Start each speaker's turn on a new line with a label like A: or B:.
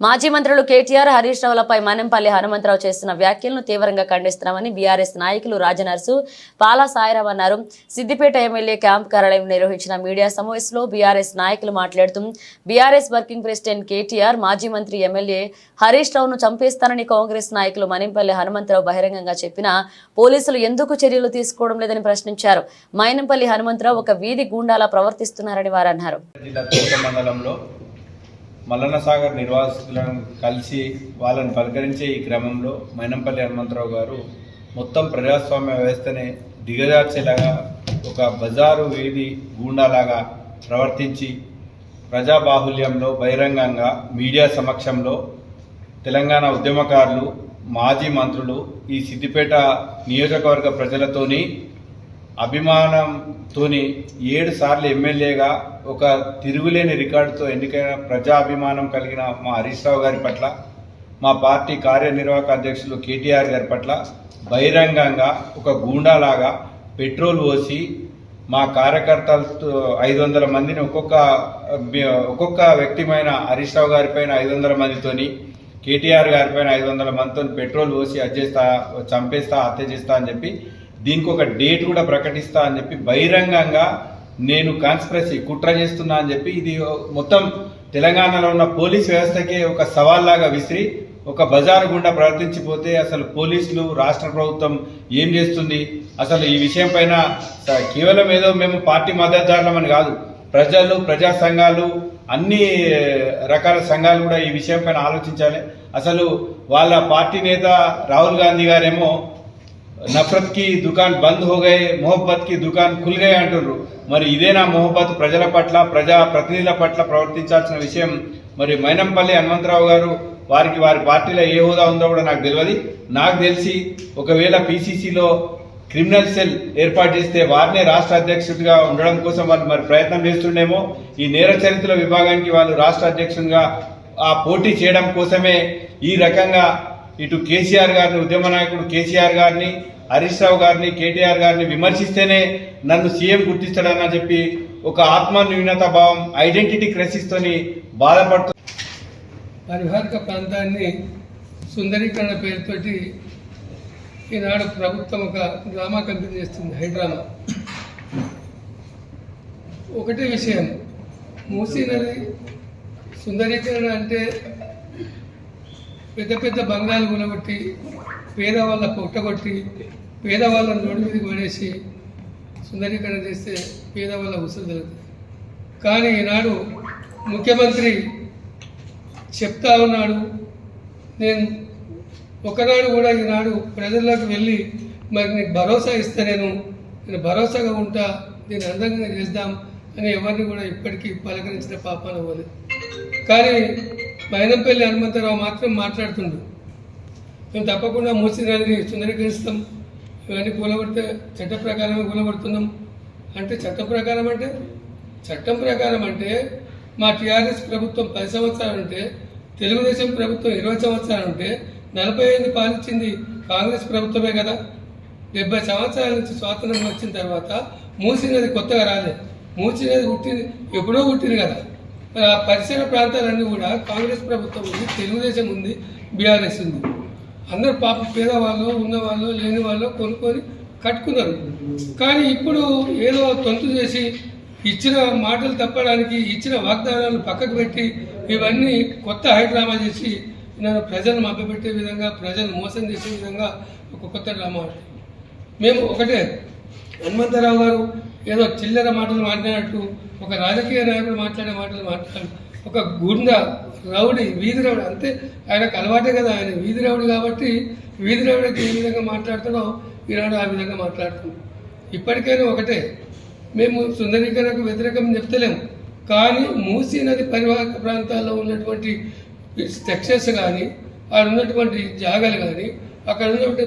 A: మాజీ మంత్రులు కేటీఆర్ హరీష్ రావులపై మనంపల్లి హనుమంతరావు చేస్తున్న వ్యాఖ్యలను తీవ్రంగా ఖండిస్తున్నామని బీఆర్ఎస్ నాయకులు రాజనర్సు పాలా సాయిరావు అన్నారు. సిద్దిపేట ఎమ్మెల్యే క్యాంప్ కార్యాలయం నిర్వహించిన మీడియా సమావేశంలో బీఆర్ఎస్ నాయకులు మాట్లాడుతూ బీఆర్ఎస్ వర్కింగ్ ప్రెసిడెంట్ కేటీఆర్ మాజీ మంత్రి ఎమ్మెల్యే హరీష్ రావును చంపేస్తానని కాంగ్రెస్ నాయకులు మనంపల్లి హనుమంతరావు బహిరంగంగా చెప్పినా పోలీసులు ఎందుకు చర్యలు తీసుకోవడం లేదని ప్రశ్నించారు. మైనంపల్లి హనుమంతరావు ఒక వీధి గూండాలా ప్రవర్తిస్తున్నారని వారు
B: మల్లన్న సాగర్ నిర్వాసితులను కలిసి వాళ్ళని పలకరించే ఈ క్రమంలో మైనంపల్లి హనుమంతరావు గారు మొత్తం ప్రజాస్వామ్య వ్యవస్థని దిగజార్చేలాగా ఒక బజారు వీధి గూండాలాగా ప్రవర్తించి ప్రజాబాహుల్యంలో బహిరంగంగా మీడియా సమక్షంలో తెలంగాణ ఉద్యమకారులు మాజీ మంత్రులు ఈ సిద్దిపేట నియోజకవర్గ ప్రజలతోని అభిమానంతోని ఏడు సార్లు ఎమ్మెల్యేగా ఒక తిరుగులేని రికార్డుతో ఎన్నికైన ప్రజా అభిమానం కలిగిన మా హరీష్ రావు గారి పట్ల మా పార్టీ కార్యనిర్వాహక అధ్యక్షులు కేటీఆర్ గారి పట్ల బహిరంగంగా ఒక గూండాలాగా పెట్రోల్ పోసి మా కార్యకర్తలతో ఐదు వందల మందిని ఒక్కొక్క ఒక్కొక్క వ్యక్తిమైన హరీష్ రావు గారి పైన ఐదు వందల మందితోని కేటీఆర్ గారి పైన ఐదు వందల మందితో పెట్రోల్ పోసి అజ్జేస్తా చంపేస్తా హత్య చేస్తా అని చెప్పి దీనికి ఒక డేట్ కూడా ప్రకటిస్తా అని చెప్పి బహిరంగంగా నేను కాన్స్పిరసీ కుట్ర చేస్తున్నా అని చెప్పి ఇది మొత్తం తెలంగాణలో ఉన్న పోలీస్ వ్యవస్థకే ఒక సవాల్లాగా విసిరి ఒక బజారు గుండా ప్రవర్తించిపోతే అసలు పోలీసులు రాష్ట్ర ప్రభుత్వం ఏం చేస్తుంది? అసలు ఈ విషయం పైన కేవలం ఏదో మేము పార్టీ మద్దతుదారులమని కాదు. ప్రజలు ప్రజా సంఘాలు అన్ని రకాల సంఘాలు కూడా ఈ విషయం పైన ఆలోచించాలి. అసలు వాళ్ళ పార్టీ నేత రాహుల్ గాంధీ గారేమో నఫరత్కి దుకాన్ బంద్ హోగయే మొహబ్బత్కి దుకాన్ ఖుల్ గయే అంటున్నారు మరి ఇదేనా మొహబ్బత్ ప్రజల పట్ల ప్రజా ప్రతినిధుల పట్ల ప్రవర్తించాల్సిన విషయం. మరి మైనంపల్లి హనుమంతరావు గారు వారికి వారి పార్టీలో ఏ హోదా ఉందో కూడా నాకు తెలియదు నాకు తెలిసి ఒకవేళ పిసిసిలో క్రిమినల్ సెల్ ఏర్పాటు చేస్తే వారినే రాష్ట్ర అధ్యక్షుడిగా ఉండడం కోసం వాళ్ళు మరి ప్రయత్నం చేస్తుండేమో. ఈ నేర చరిత్ర విభాగానికి వాళ్ళు రాష్ట్ర అధ్యక్షునిగా ఆ పోటీ చేయడం కోసమే ఈ రకంగా ఇటు కేసీఆర్ గారిని ఉద్యమ నాయకుడు కేసీఆర్ గారిని హరీష్ రావు గారిని కేటీఆర్ గారిని విమర్శిస్తేనే నన్ను సీఎం గుర్తిస్తాడని చెప్పి ఒక ఆత్మ న్యూనత భావం ఐడెంటిటీ క్రైసిస్తోని బాధపడుతూ
C: పరివారిక ప్రాంతాన్ని సుందరీకరణ పేరుతోటి ఈనాడు ప్రభుత్వం ఒక డ్రామా కంపెనీ చేస్తుంది హైడ్రామా. ఒకటే విషయం మూసీ నది సుందరీకరణ అంటే పెద్ద పెద్ద బంగాలు గులగొట్టి పేదవాళ్ళ పుట్టగొట్టి పేదవాళ్ళని నోటి మీదకి పడేసి సుందరీకరణ చేస్తే పేదవాళ్ళ ఉసురు జరుగుతుంది కానీ ఈనాడు ముఖ్యమంత్రి చెప్తా ఉన్నాడు నేను ఒకనాడు కూడా ఈనాడు ప్రజల్లోకి వెళ్ళి మరి నీకు భరోసా ఇస్తే నేను నేను భరోసాగా ఉంటా దీన్ని అందంగా చేద్దాం అని ఎవరిని కూడా ఇప్పటికీ పలకరించిన పాపాన పోలే కానీ బైనంపల్లి హనుమంతరావు మాత్రం మాట్లాడుతుండు. మేము తప్పకుండా మూసి నదిని సుందరీకరిస్తాం. ఇవన్నీ కూలగొడితే చట్ట ప్రకారమే కూలగొడుతున్నాం అంటే చట్ట ప్రకారం అంటే? చట్టం ప్రకారం అంటే మా టీఆర్ఎస్ ప్రభుత్వం పది సంవత్సరాలు ఉంటే తెలుగుదేశం ప్రభుత్వం ఇరవై సంవత్సరాలు ఉంటే నలభై ఐదు పాలించింది కాంగ్రెస్ ప్రభుత్వమే కదా. డెబ్బై సంవత్సరాల నుంచి స్వాతంత్రం వచ్చిన తర్వాత మూసినది కొత్తగా రాలేదు మూసినది పుట్టింది ఎప్పుడో పుట్టింది కదా. మరి ఆ పరిసర ప్రాంతాలన్నీ కూడా కాంగ్రెస్ ప్రభుత్వం ఉంది తెలుగుదేశం ఉంది బీఆర్ఎస్ ఉంది. అందరు పాప పేదవాళ్ళు ఉన్నవాళ్ళు లేని వాళ్ళు కొనుక్కొని కట్టుకున్నారు. కానీ ఇప్పుడు ఏదో తొంతు చేసి ఇచ్చిన మాటలు తప్పడానికి ఇచ్చిన వాగ్దానాలు పక్కకు పెట్టి ఇవన్నీ కొత్త హైడ్రామా చేసి నన్ను ప్రజలను మభ్యపెట్టే విధంగా ప్రజలు మోసం చేసే విధంగా ఒక కొత్త డ్రామా మేము ఒకటే. హనుమంతరావు గారు ఏదో చిల్లర మాటలు మాట్లాడినట్టు ఒక రాజకీయ నాయకుడు మాట్లాడే మాటలు మాట్లాడు. ఒక గుండ రౌడి వీధి రౌడి అంతే. ఆయనకు అలవాటే కదా ఆయన. వీధి రౌడి కాబట్టి వీధి రౌడికి ఏ విధంగా మాట్లాడుతాడో ఈనాడు ఆ విధంగా మాట్లాడుతున్నాం. ఇప్పటికైనా ఒకటే. మేము సుందరీకరణకు వ్యతిరేకం చెప్తలేము కానీ మూసీ నది పరివాహక ప్రాంతాల్లో ఉన్నటువంటి స్ట్రక్చర్స్ కానీ అక్కడ ఉన్నటువంటి జాగాలు కానీ అక్కడ ఉన్నటువంటి